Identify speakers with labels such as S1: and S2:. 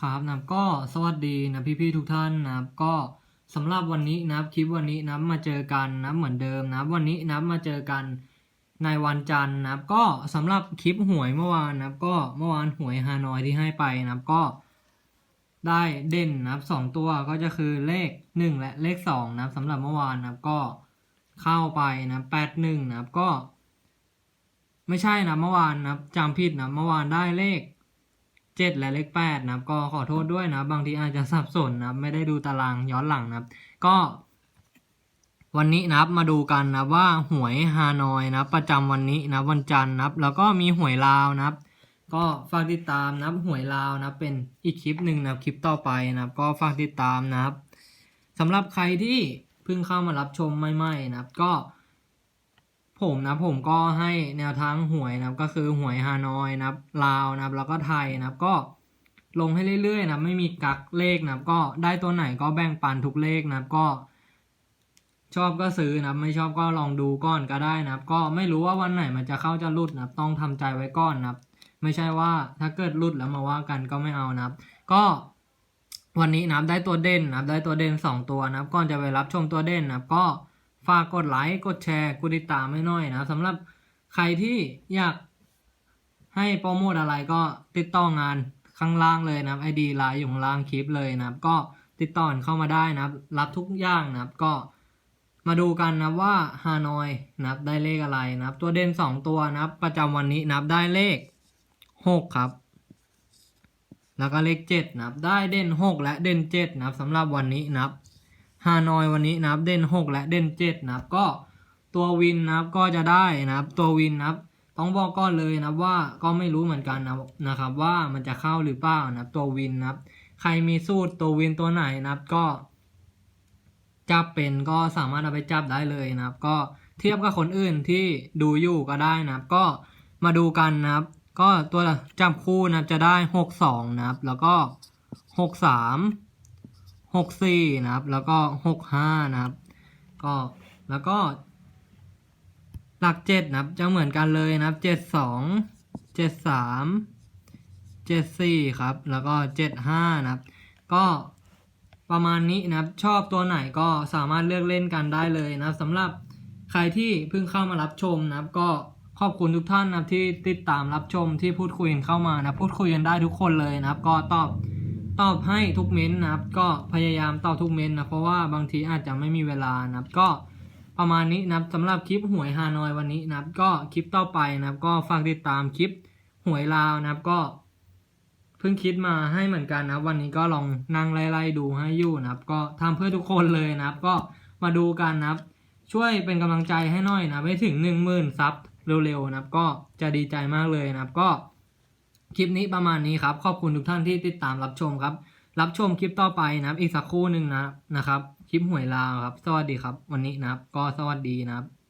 S1: ครับนับก็สวัสดีนะพี่ๆทุกท่านนะครับก็สำหรับวันนี้นะครับคลิปวันนี้นับมาเจอกันนับเหมือนเดิมนับวันนี้นับมาเจอกันในวันจันทร์นะครับก็สำหรับคลิปหวยเมื่อวานนะครับก็เมื่อวานหวยฮานอยที่ให้ไปนะครับก็ได้เด่นนะครับสองตัวก็จะคือเลขหนึ่งและเลขสองนะครับสำหรับเมื่อวานนะครับก็เข้าไปนะแปดหนึ่งนะครับก็ ไม่ใช่นะเมื่อวานนะครับจำผิดนะเมื่อวานได้เลข เจ็ดและเลขแปดนะครับก็ขอโทษด้วยนะบางทีอาจจะสับสนนะไม่ได้ดูตารางย้อนหลังนะครับ ก็วันนี้นะครับมาดูกันนะว่าหวยฮานอยนะประจำวันนี้นะวันจันทร์นะครับแล้วก็มีหวยลาวนะครับ ก็ฝากติดตามนะครับหวยลาวนะเป็นอีกคลิปหนึ่งนะคลิปต่อไปนะครับ ก็ฝากติดตามนะครับสำหรับใครที่เพิ่งเข้ามารับชมใหม่ๆนะครับ ก็ ผมนะผมก็ให้แนวทางหวยนะก็คือหวยฮานอยนะลาวนะแล้วก็ไทยนะก็ลงให้เรื่อยๆนะไม่มีกักเลขนะก็ได้ตัวไหนก็แบ่งปันทุกเลขนะก็ ชอบก็ซื้อนะไม่ชอบก็ลองดูก่อนก็ได้นะก็ไม่รู้ว่าวันไหนมันจะเข้าจะหลุดนะต้องทำใจไว้ก่อนนะไม่ใช่ว่าถ้าเกิดหลุดแล้วมาว่ากันก็ไม่เอานะก็วันนี้นะได้ตัวเด่นนะได้ตัวเด่นสองตัวนะก่อนจะไปรับชมตัวเด่นนะก็ ฝากกดไลค์กดแชร์กดติดตามให้หน่อยนะสำหรับใครที่อยากให้โปรโมทอะไรก็ติดต่องานข้างล่างเลยนะครับไอดีไลน์อยู่ข้างล่างคลิปเลยนะครับ ก็ติดต่อเข้ามาได้นะครับ รับทุกอย่างนะครับก็มาดูกันนะว่าฮานอยนะครับได้เลขอะไรนะครับ ตัวเด่นสองตัวนะครับ ประจำวันนี้นะครับได้เลขหกครับ แล้วก็เลขเจ็ดนะครับ ได้เด่นหกและเด่นเจ็ดนะครับสำหรับวันนี้นะครับ ฮานอยวันนี้นะครับเด่นหกและเด่นเจ็ดนะครับก็ตัววินนะครับก็จะได้นะครับตัววินนะครับต้องบอกก่อนเลยนะครับว่าก็ไม่รู้เหมือนกันนะนะครับว่ามันจะเข้าหรือเปล่านะครับตัววินนะครับใครมีสูตรตัววินตัวไหนนะครับก็จับเป็นก็สามารถเอาไปจับได้เลยนะครับ ก็เทียบกับคนอื่นที่ดูอยู่ก็ได้นะครับ ก็มาดูกันนะครับ ก็ตัวจับคู่นะจะได้หกสองนะครับ แล้วก็หกสาม หกสี่นะครับ แล้วก็หกห้านะครับ ก็แล้วก็ หลักเจ็ดนะครับ จะเหมือนกันเลยนะครับเจ็ดสองเจ็ดสามเจ็ดสี่ครับ แล้วก็เจ็ดห้านะครับ ก็ประมาณนี้นะครับ ชอบตัวไหนก็สามารถเลือกเล่นกันได้เลยนะครับสำหรับใครที่เพิ่งเข้ามารับชมนะครับ ก็ขอบคุณทุกท่านนะครับที่ติดตามรับชมที่พูดคุยกันเข้ามานะพูดคุยกันได้ทุกคนเลยนะครับ ก็ตอบ ตอบให้ทุกเม้นต์นะครับ ก็พยายามตอบทุกเม้นต์นะเพราะว่าบางทีอาจจะไม่มีเวลานะครับ ก็ประมาณนี้นะครับสำหรับคลิปหวยฮานอยวันนี้นะครับ ก็คลิปต่อไปนะครับ ก็ฝากติดตามคลิปหวยลาวนะครับก็เพิ่งคิดมาให้เหมือนกันนะครับวันนี้ก็ลองนั่งไล่ๆดูให้อยู่นะครับ ก็ทำเพื่อทุกคนเลยนะครับ ก็มาดูกันนะครับ ช่วยเป็นกำลังใจให้หน่อยนะไปถึงหนึ่งหมื่นซับเร็วๆนะครับ ก็จะดีใจมากเลยนะครับก็ คลิปนี้ประมาณนี้ครับ ขอบคุณทุกท่านที่ติดตามรับชมครับ รับชมคลิปต่อไปนะครับ อีกสักครู่หนึ่งนะนะครับ คลิปหวยลาวครับ สวัสดีครับ วันนี้นะครับ ก็สวัสดีนะครับ